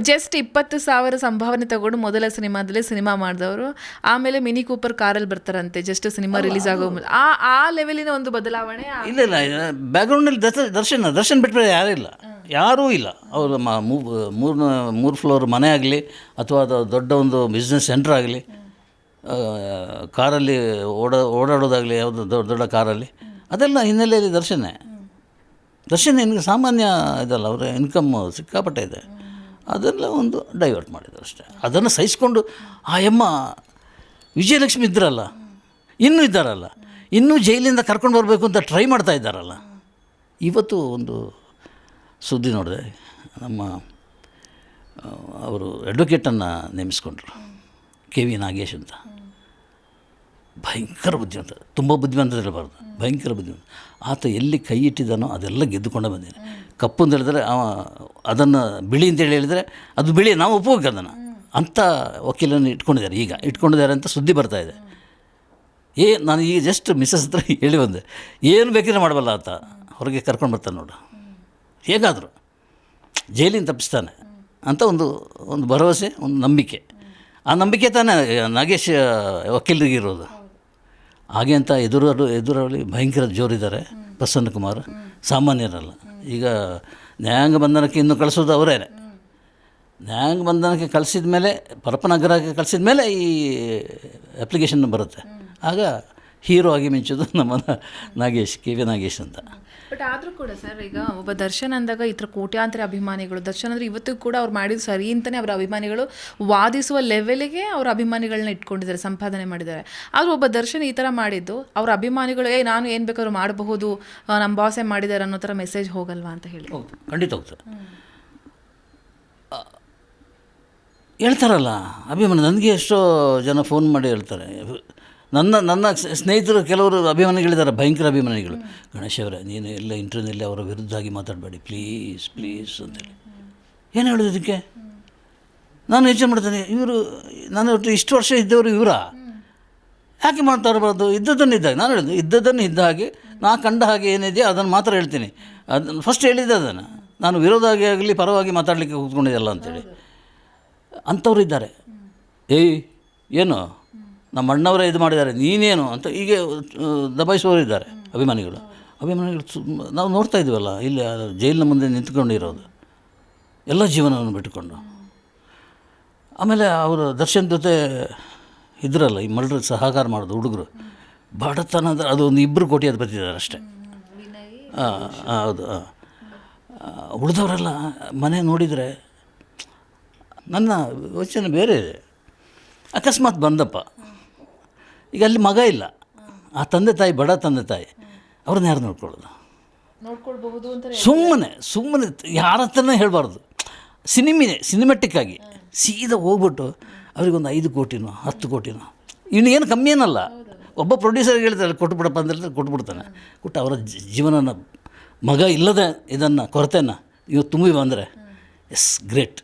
Just ಇಪ್ಪತ್ತು ಸಾವಿರ ಸಂಭಾವನೆ ತಗೊಂಡು ಮೊದಲ ಸಿನಿಮಾದಲ್ಲಿ ಸಿನಿಮಾ ಮಾಡಿದವರು. ಆಮೇಲೆ ಮಿನಿ ಕೂಪರ್ ಕಾರಲ್ಲಿ ಬರ್ತಾರಂತೆ ಜಸ್ಟ್ ಸಿನಿಮಾ ರಿಲೀಸ್ ಆಗೋ. ಆ ಆ ಲೆವೆಲಿನ ಒಂದು ಬದಲಾವಣೆ ಆ- ಇಲ್ಲ ಇಲ್ಲ ಬ್ಯಾಕ್ಗ್ರೌಂಡಲ್ಲಿ ದರ್ಶ ದರ್ಶನ ದರ್ಶನ್ ಬಿಟ್ಟರೆ ಯಾರೂ ಇಲ್ಲ. ಯಾರೂ ಇಲ್ಲ. ಅವರು ಮ ಮೂರು ಮೂರು ಫ್ಲೋರ್ ಮನೆ ಆಗಲಿ ಅಥವಾ ಅದು ದೊಡ್ಡ ಒಂದು ಬಿಸ್ನೆಸ್ ಸೆಂಟ್ರ್ ಆಗಲಿ ಕಾರಲ್ಲಿ ಓಡ ಓಡಾಡೋದಾಗಲಿ ಯಾವುದು ದೊಡ್ಡ ದೊಡ್ಡ ಕಾರಲ್ಲಿ ಅದೆಲ್ಲ ಹಿನ್ನೆಲೆಯಲ್ಲಿ ದರ್ಶನೇ. ದರ್ಶನ್ ನಿನಗೆ ಸಾಮಾನ್ಯ ಇದಲ್ಲ ಅವರ ಇನ್ಕಮ್ ಸಿಕ್ಕಾಪಟ್ಟೆ ಇದೆ. ಅದೆಲ್ಲ ಒಂದು ಡೈವರ್ಟ್ ಮಾಡಿದ್ರು ಅಷ್ಟೇ. ಅದನ್ನು ಸಹಿಸ್ಕೊಂಡು, ಆ, ಯಮ್ಮ, ವಿಜಯಲಕ್ಷ್ಮಿ ಇದ್ರಲ್ಲ, ಇನ್ನೂ ಇದ್ದಾರಲ್ಲ, ಇನ್ನೂ ಜೈಲಿಂದ ಕರ್ಕೊಂಡು ಬರಬೇಕು ಅಂತ ಟ್ರೈ ಮಾಡ್ತಾ ಇದ್ದಾರಲ್ಲ. ಇವತ್ತು ಒಂದು ಸುದ್ದಿ ನೋಡಿದೆ. ನಮ್ಮ ಅವರು ಅಡ್ವೊಕೇಟನ್ನು ನೇಮಿಸ್ಕೊಂಡ್ರು. ಕೆ ವಿ ನಾಗೇಶ್ ಅಂತ. ಭಯಂಕರ ಬುದ್ಧಿವಂತ ತುಂಬ ಬುದ್ಧಿವಂತ ಇರಬಾರ್ದು ಭಯಂಕರ ಬುದ್ಧಿವಂತ ಆತ ಎಲ್ಲಿ ಕೈ ಇಟ್ಟಿದ್ದಾನೋ ಅದೆಲ್ಲ ಗೆದ್ದುಕೊಂಡೇ ಬಂದಿದೆ ಕಪ್ಪು ಅಂತ ಹೇಳಿದ್ರೆ ಅವ ಅದನ್ನು ಬಿಳಿ ಅಂತೇಳಿ ಹೇಳಿದರೆ ಅದು ಬಿಳಿ, ನಾವು ಒಪ್ಪಬೇಕು ಅದನ್ನು. ಅಂಥ ವಕೀಲನ್ನು ಇಟ್ಕೊಂಡಿದ್ದಾರೆ. ಈಗ ಇಟ್ಕೊಂಡಿದ್ದಾರೆ ಅಂತ ಸುದ್ದಿ ಬರ್ತಾ ಇದೆ. ಏ, ನಾನು ಈಗ ಜಸ್ಟ್ ಮಿಸ್ಸಸ್ ಹತ್ರ ಹೇಳಿ ಬಂದೆ. ಏನು ಬೇಕಿದ್ರೆ ಮಾಡಬಲ್ಲ ಆತ. ಹೊರಗೆ ಕರ್ಕೊಂಡು ಬರ್ತಾನೆ ನೋಡು. ಹೇಗಾದರೂ? ಜೈಲಿನ ತಪ್ಪಿಸ್ತಾನೆ ಅಂತ ಒಂದು ಒಂದು ಭರವಸೆ, ಒಂದು ನಂಬಿಕೆ. ಆ ನಂಬಿಕೆ ತಾನೇ ನಾಗೇಶ್, ವಕೀಲರಿಗೆ ಇರೋದು. ಹಾಗೆ ಅಂತ ಎದುರು ಎದುರಲ್ಲಿ ಭಯಂಕರ ಜೋರಿದ್ದಾರೆ, ಪ್ರಸನ್ನ ಕುಮಾರ್. ಸಾಮಾನ್ಯರಲ್ಲ. ಈಗ ನ್ಯಾಯಾಂಗ ಬಂಧನಕ್ಕೆ ಇನ್ನು ಕಳಿಸೋದು ಅವರೇ ನ್ಯಾಯಾಂಗ ಬಂಧನಕ್ಕೆ ಕಳಿಸಿದ ಮೇಲೆ ಪರಪನಗರಕ್ಕೆ ಕಳಿಸಿದ ಮೇಲೆ ಈ ಅಪ್ಲಿಕೇಶನ್ ಬರುತ್ತೆ. ಆಗ ಹೀರೋ ಆಗಿ ಮಿಂಚೋದು ನಮ್ಮ ನಾಗೇಶ್ ಕೆ ವಿ ನಾಗೇಶ್ ಅಂತ. ಬಟ್ ಆದರೂ ಕೂಡ ಸರ್ ಈಗ ಒಬ್ಬ ದರ್ಶನ್ ಅಂದಾಗ ಈ ಥರ ಕೋಟ್ಯಾಂತರ ಅಭಿಮಾನಿಗಳು ದರ್ಶನ್ ಅಂದರೆ ಇವತ್ತಿಗೂ ಕೂಡ ಅವ್ರು ಮಾಡಿದ ಸರಿ ಅಂತಲೇ ಅವರ ಅಭಿಮಾನಿಗಳು ವಾದಿಸುವ ಲೆವೆಲಿಗೆ ಅವ್ರ ಅಭಿಮಾನಿಗಳನ್ನ ಇಟ್ಕೊಂಡಿದ್ದಾರೆ ಸಂಪಾದನೆ ಮಾಡಿದ್ದಾರೆ. ಆದರೂ ಒಬ್ಬ ದರ್ಶನ್ ಈ ಥರ ಮಾಡಿದ್ದು ಅವ್ರ ಅಭಿಮಾನಿಗಳು ಏ ನಾನು ಏನು ಬೇಕಾದ್ರೂ ಮಾಡಬಹುದು ನಮ್ಮ ಬಾಸೇ ಮಾಡಿದ್ದಾರೆ ಅನ್ನೋ ಥರ ಮೆಸೇಜ್ ಹೋಗಲ್ವಾ? ಅಂತ ಹೇಳಿ. ಹೌದು ಖಂಡಿತ ಹೋಗ್ತದೆ. ಹೇಳ್ತಾರಲ್ಲ ಅಭಿಮಾನಿ ನನಗೆ ಎಷ್ಟೋ ಜನ ಫೋನ್ ಮಾಡಿ ಹೇಳ್ತಾರೆ. ನನ್ನ ನನ್ನ ಸ್ನೇಹಿತರು ಕೆಲವರು ಅಭಿಮಾನಿಗಳಿದ್ದಾರೆ, ಭಯಂಕರ ಅಭಿಮಾನಿಗಳು. ಗಣೇಶ್ ಅವರೇ, ನೀನು ಎಲ್ಲ ಇಂಟರ್ವ್ಯೂನಲ್ಲಿ ಅವರ ವಿರುದ್ಧವಾಗಿ ಮಾತಾಡಬೇಡಿ. ಪ್ಲೀಸ್ ಪ್ಲೀಸ್ ಅಂತೇಳಿ. ಏನು ಹೇಳೋದು ಇದಕ್ಕೆ? ನಾನು ಯೋಚನೆ ಮಾಡ್ತೇನೆ, ಇವರು, ನಾನು ಒಟ್ಟು ಇಷ್ಟು ವರ್ಷ ಇದ್ದವರು ಇವರ. ಯಾಕೆ ಮಾತಾಡಬಾರ್ದು ಇದ್ದದನ್ನು ಇದ್ದಾಗ ನಾನು ಹೇಳಿದ್ದು, ಇದ್ದದ್ದನ್ನು ಇದ್ದ ಹಾಗೆ, ನಾ ಕಂಡ ಹಾಗೆ ಏನಿದೆಯೋ ಅದನ್ನು ಮಾತ್ರ ಹೇಳ್ತೀನಿ. ಅದನ್ನು ಫಸ್ಟ್ ಹೇಳಿದ್ದೆ ಅದನ್ನು. ನಾನು ವಿರೋಧವಾಗಿ ಆಗಲಿ, ಪರವಾಗಿ ಮಾತಾಡಲಿಕ್ಕೆ ಕೂತ್ಕೊಂಡಿದ್ದಲ್ಲ ಅಂತೇಳಿ. ಅಂಥವ್ರು ಇದ್ದಾರೆ. ಏಯ್, ಏನು? ನಮ್ಮ ಅಣ್ಣವರೇ ಇದು ಮಾಡಿದ್ದಾರೆ ನೀನೇನು ಅಂತ ಹೀಗೆ ಆ, ದಬಾಯಿಸುವವರು ಇದ್ದಾರೆ ಅಭಿಮಾನಿಗಳು ಅಭಿಮಾನಿಗಳು ನಾವು ನೋಡ್ತಾ ಇದ್ದೀವಲ್ಲ ಇಲ್ಲಿ ಜೈಲಿನ ಮುಂದೆ ನಿಂತ್ಕೊಂಡಿರೋದು. ಎಲ್ಲ ಜೀವನವನ್ನು ಬಿಟ್ಟುಕೊಂಡು. ಆಮೇಲೆ ಅವರು ದರ್ಶನ್ ಜೊತೆ ಇದ್ರಲ್ಲ ಈ ಮರ್ಡ್ರ್ ಸಹಕಾರ ಮಾಡೋದು ಹುಡುಗರು. ಬಡತನದ ಅದು ಒಂದು ಇಬ್ಬರು ಕೋಟಿ ಅದು ಬರ್ತಿದ್ದಾರೆ ಅಷ್ಟೇ. ಹಾಂ ಹೌದು ಹಾಂ ಉಳಿದವರೆಲ್ಲ ಮನೆ ನೋಡಿದರೆ ನನ್ನ ಯೋಚನೆ ಬೇರೆ ಇದೆ. ಅಕಸ್ಮಾತ್ ಬಂದಪ್ಪ. ಈಗ ಅಲ್ಲಿ ಮಗ ಇಲ್ಲ. ಆ ತಂದೆ ತಾಯಿ ಬಡ ತಂದೆ ತಾಯಿ ಅವ್ರನ್ನ ಯಾರು ನೋಡ್ಕೊಳ್ಳೋದು? ನೋಡ್ಕೊಳ್ಬಹುದು ಅಂತ ಸುಮ್ಮನೆ ಸುಮ್ಮನೆ ಯಾರ ಹತ್ರನೇ ಹೇಳಬಾರ್ದು. ಸಿನಿಮಿನೇ ಸಿನಿಮೆಟಿಕ್ ಆಗಿ ಸೀದಾ ಹೋಗ್ಬಿಟ್ಟು ಅವ್ರಿಗೊಂದು ಐದು ಕೋಟಿನೋ ಹತ್ತು ಕೋಟಿನೋ. ಇನ್ನು ಏನು ಕಮ್ಮಿ ಏನಲ್ಲ. ಒಬ್ಬ ಪ್ರೊಡ್ಯೂಸರ್ ಹೇಳ್ತಾರೆ ಕೊಟ್ಬಿಡಪ್ಪ ಅಂತ ಕೊಟ್ಬಿಡ್ತಾನೆ. ಕೊಟ್ಟು ಅವರ ಜೀವನನ ಮಗ ಇಲ್ಲದೆ ಇದನ್ನು ಕೊರತೆಯನ್ನು ಇವತ್ತು ತುಂಬಿ ಬಂದರೆ ಎಸ್ ಗ್ರೇಟ್